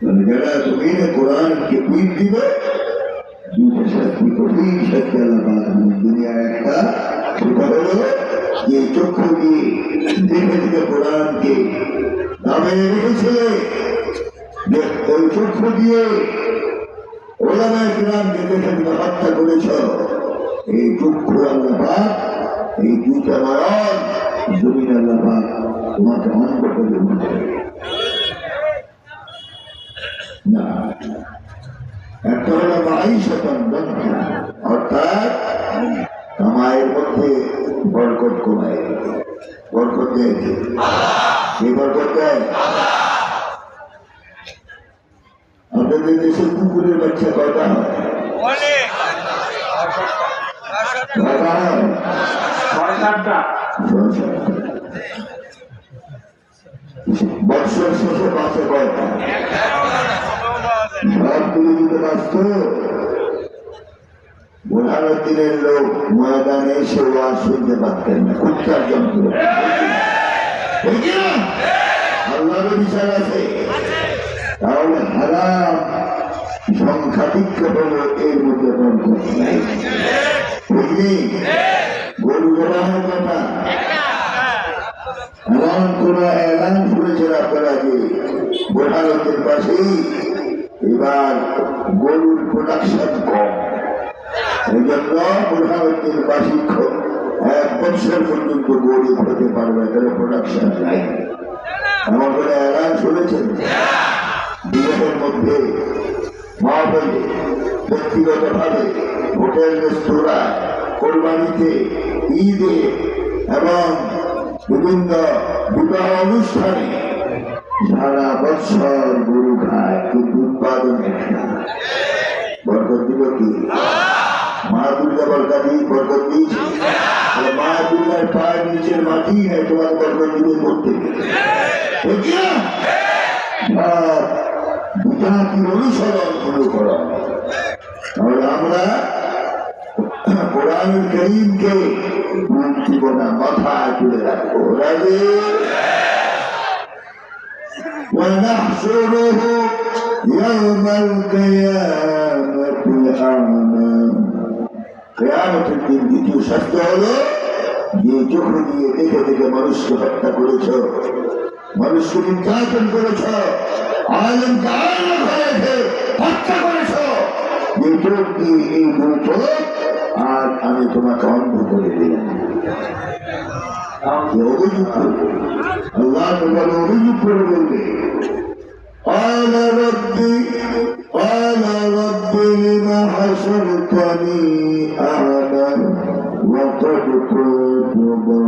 মানে যারা জমিনে কোরআনকে পিঠ দিবে দুটো শাস্তি একটা সেটা দেখে দেখে কোরআনকে নামে রেখেছিলে যে ওই চক্ষু দিয়ে ওলামায় দেখে হত্যা করেছ, এই চক্ষু আল্লাহ এই দুইটা মারণ জমিন আল্লাহ তোমাকে অন্ধ করে দিতে একটা হলো মাইশতন দক্ষা অর্থাৎ কামাইয়ের মধ্যে বরকত কমায় বরকত দেয় কে? বরকত দেয় আপনাদের দেশে কুকুরের বাচ্চা কয়টা। বৎসর শেষে বাসে কয়টা সবগুলো দিতে ব্যস্ত বোঝানোর দিনের লোক ময়দানে এসে শুনতে পারতেন না কুচ্চার যন্ত্র আল্লাহর বিচার আছে তাহলে হারাম সংখ্যাধিক্য এর মধ্যে বরকত নাই বুঝলি এবার গরুর প্রোডাকশন কম। এই জন্য প্রধানমন্ত্রীর বার্ষিক এক বছর পর্যন্ত গরু হতে পারবে তাহলে প্রোডাকশন নাই। এমন করে এলান শুনেছেন? বিদেশের মধ্যে মহাপলে ব্যক্তিগতভাবে হোটেল রেস্তোরাঁ, কোরবানিতে, ঈদে এবং বিভিন্ন বিবাহ অনুষ্ঠানে সারা বছর গরু খায় কিন্তু উৎপাদন একটা বরকত দিল কি? মা দুর্গা বরকত দিই, বরকত দিয়েছে মা দুর্গার পায়ের নিচের মাটি নেই তোমার বরকত দিবে করতে। না? সব বিজাতির তাহলে আমরা দিব মাথায় তুলে রাখব। ونحشره يوم القيامة أعمى কেয়ামতের দিন দ্বিতীয় শাস্তি হলো যে চোখ দিয়ে দেখে দেখে মানুষকে হত্যা করেছ মানুষকে নির্যাতন করেছ আলমকে আলম হয়েছে হত্যা করেছ যে চোখ দিয়ে এই দুই চোখ আর আমি তোমাকে অন্ধ করে দিলাম قال ربي قال ربي لم حشرتني أعلم وقد كنت ضالي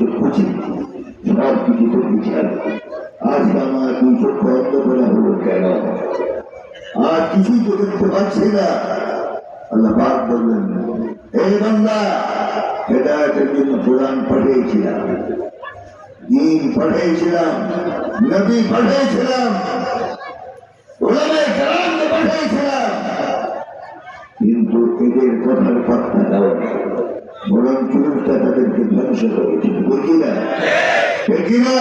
দুই চক্ষু সব কিছু তো বিচার পাক বললেন এই বান্দা, হেদায়তের জন্য কোরআন পাঠিয়েছিলাম। দিন পাঠিয়েছিলাম, নবী পাঠিয়েছিলাম। কিন্তু এদের কথার পাত্তা দাও না। বরং চুরুষটা তাদেরকে ধ্বংস করেছিল বুঝি না দেখি না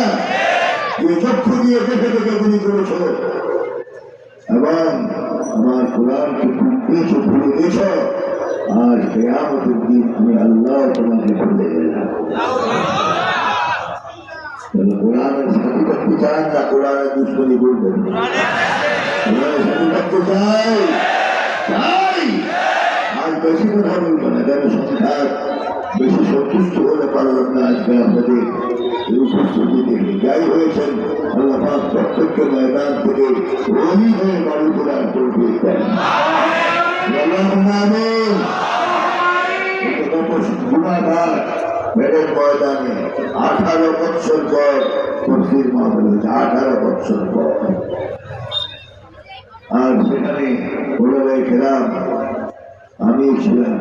যে চক্ষু দিয়ে দেখে দেখে গুলি করেছ এবং আমার কোরআনকে দিয়েছ ভুলে গেছ আর কেয়ামতের দিন আমি আল্লাহ তোমাকে ভুলে গেলাম। কোরআনের সাথে থাকতে চান না? কোরআনের দুশ্মনী করবেন কোরআনের সাথে থাকতে চাই চাই আর বেশি কথা বলব না। কেন সংখ্যা বেশি সন্তুষ্ট হতে পারলাম না আজকে দেখে যাই হয়েছেন আল্লাহ প্রত্যেককে ময়দান থেকে রোগী হয়ে বাড়ি প্রদান করবে দেন আমিন ময়দানে, আঠারো বছর পর তফসির মাহফিল আঠারো বছর পর আর সেখানে খেলাম আমি ছিলাম।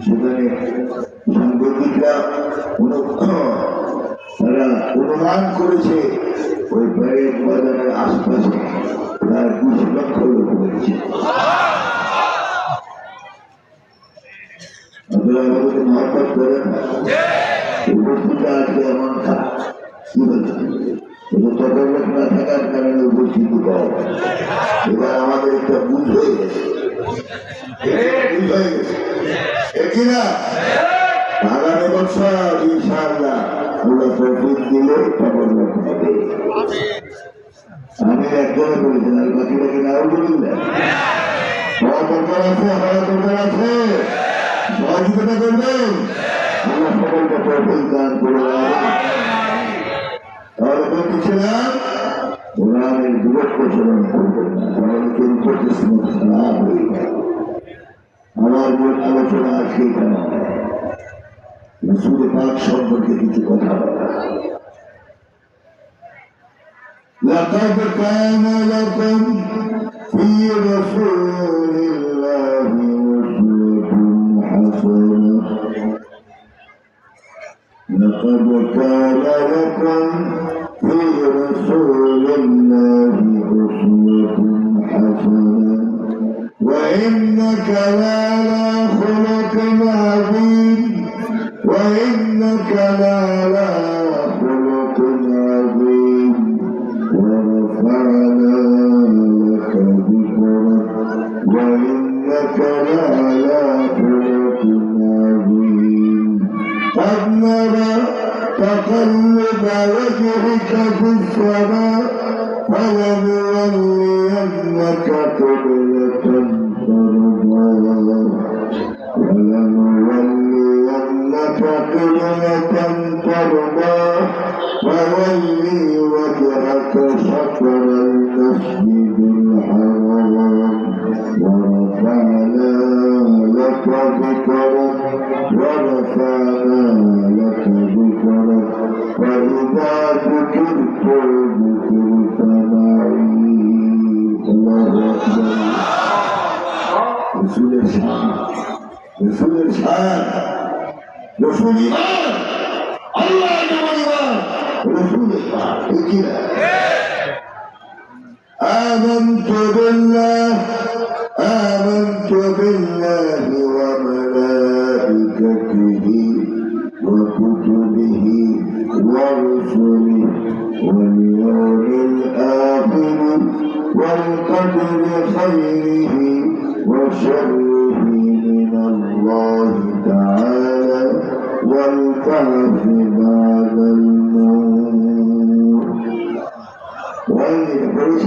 সেখানে সাংবাদিকরা তারা অনুমান করেছে, ওই প্যারেড ময়দানের আশপাশে প্রায় দুশো লক্ষ লোক আজকে এমন কি বলছেন আমাদের একটা বুঝ হয়ে গেছে। বুঝ হয়ে গেছে ঠিক কি না। আগামী বছর ইনশাআল্লাহ আল্লাহ তৌফিক দিলে তদারক হবে। আমি একজনে বলেছেন আর বাকি বাকি নাও বললেন হওয়া দরকার আছে হওয়া দরকার আছে। সহযোগিতা করবেন। আল্লাহ সকলকে তৌফিক দান করে তাহলে বলতেছিলাম কোরআনের বিরোধ প্রচলন করবেন না তাহলে কিন্তু কিসমত খারাপ হয়ে যাবে আমার মূল আলোচনা আজকে কেন রসুল পাক সম্পর্কে কিছু কথা বলা لقد كان لكم في رسول الله أسوة حسنة لقد كان لكم في رسول الله أسوة حسنة. وإنك لعلى خلق عظيم وإنك فلنولينك قبلة ترضاها ولنولينك قبلة ترضاها فولي وجهك شطر المسجد الحرام ورفعنا لك ذكرك ورفعنا لك ذكرك ذكرت ذكرت الشام رسول الله نعم إيمان رسول إيمان كده آمنت بالله. آمنت بالله وملائكته وكتبه ورسله واليوم الآخر والقدر خيره وشره. والبعث بعد الموت وأن يخرج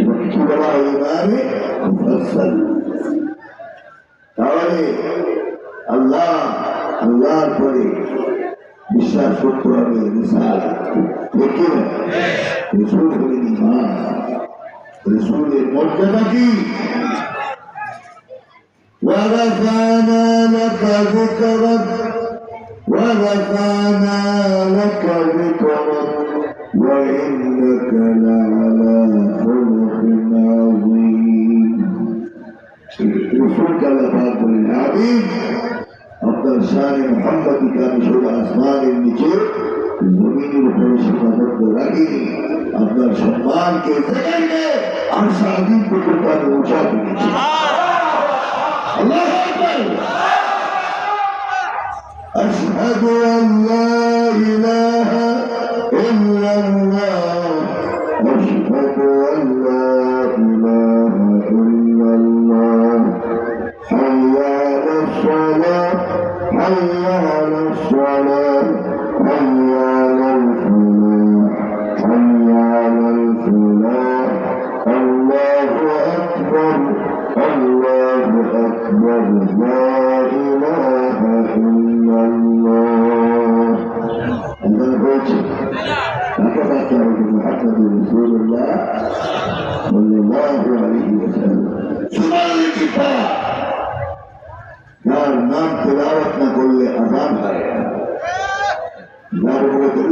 مكتوب على إيمانه مفصل তাহলে আল্লাহ আল্লাহর পরে বিশ্বাস করতে হবে রিসাল ঠিক না রসুল হলেন ইমান রসুলের মর্যাদা কি ورفعنا لك ذكرك ورفعنا لك ذكرك وإنك لعلى خلق عظيم رسول كما قال العظيم আপনার শানে মোহাম্মদকে আমি শুধু আসমানের নিচে জমিনের উপরে সীমাবদ্ধ রাখিনি আপনার সম্মানকে সেকেন্ডে আর সারাদিন পর্যন্ত আমি উঠা করেছি আল্লাহ আকবার أشهد أن لا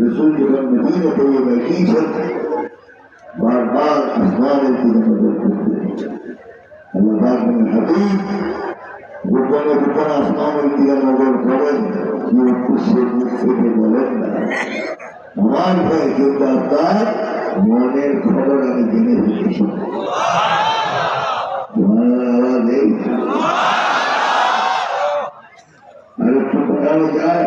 रसूल जब मदीना पे ये बैठी है बार बार अफगान की मदद करते हैं अल्लाह पाक ने हबीब रुकने रुकना अफगान की मदद करें ये उससे मुझसे भी मदद हमार भाई के दादार মনের খবর আমি জেনে রেখেছি আরেকটু পড়ানো যায়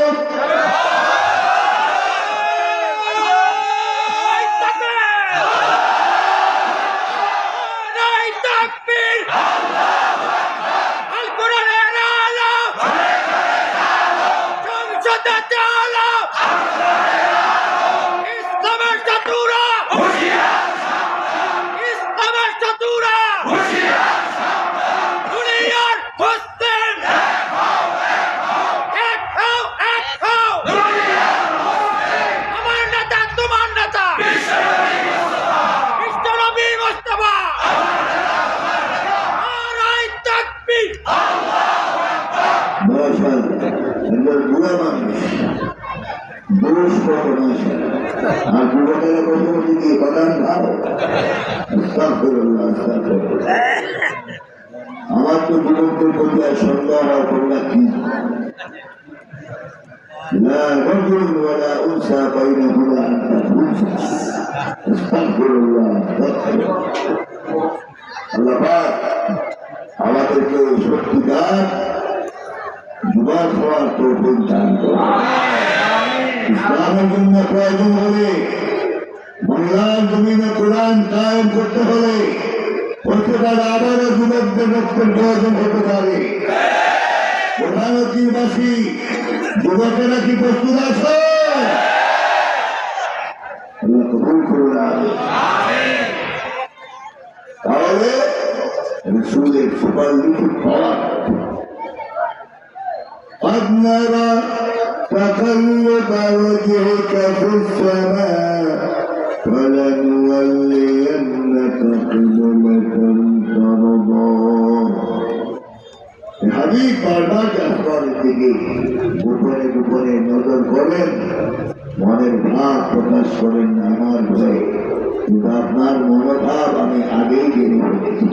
আমার তো যুবকদের প্রতি আর সন্দেহ হওয়ার করলা কি لا رجل ولا أنثى بينهما أن تنفس استغفر الله استغفر الله আল্লাহ পাক আমাদেরকে সত্যিকার যুবক হওয়ার তৌফিক দান করুন ইসলামের জন্য প্রয়োজন হলে, বাংলার জমিনে কোরআন কায়েম করতে হলে প্রত্যেকবার আবারও যুবকদের রক্তের প্রয়োজন হতে পারে। প্রধানমন্ত্রীবাসী যুবকেরা কি প্রস্তুত আছে? قد نرى تقلب وجهك في السماء فلنولينك قبلة ترضاها হাবিব বারবার আসমানের দিকে গোপনে গোপনে নজর করেন মনের ভাব প্রকাশ করেন না আমার ভয়ে কিন্তু আপনার মনোভাব আমি আগেই জেনে ফেলেছি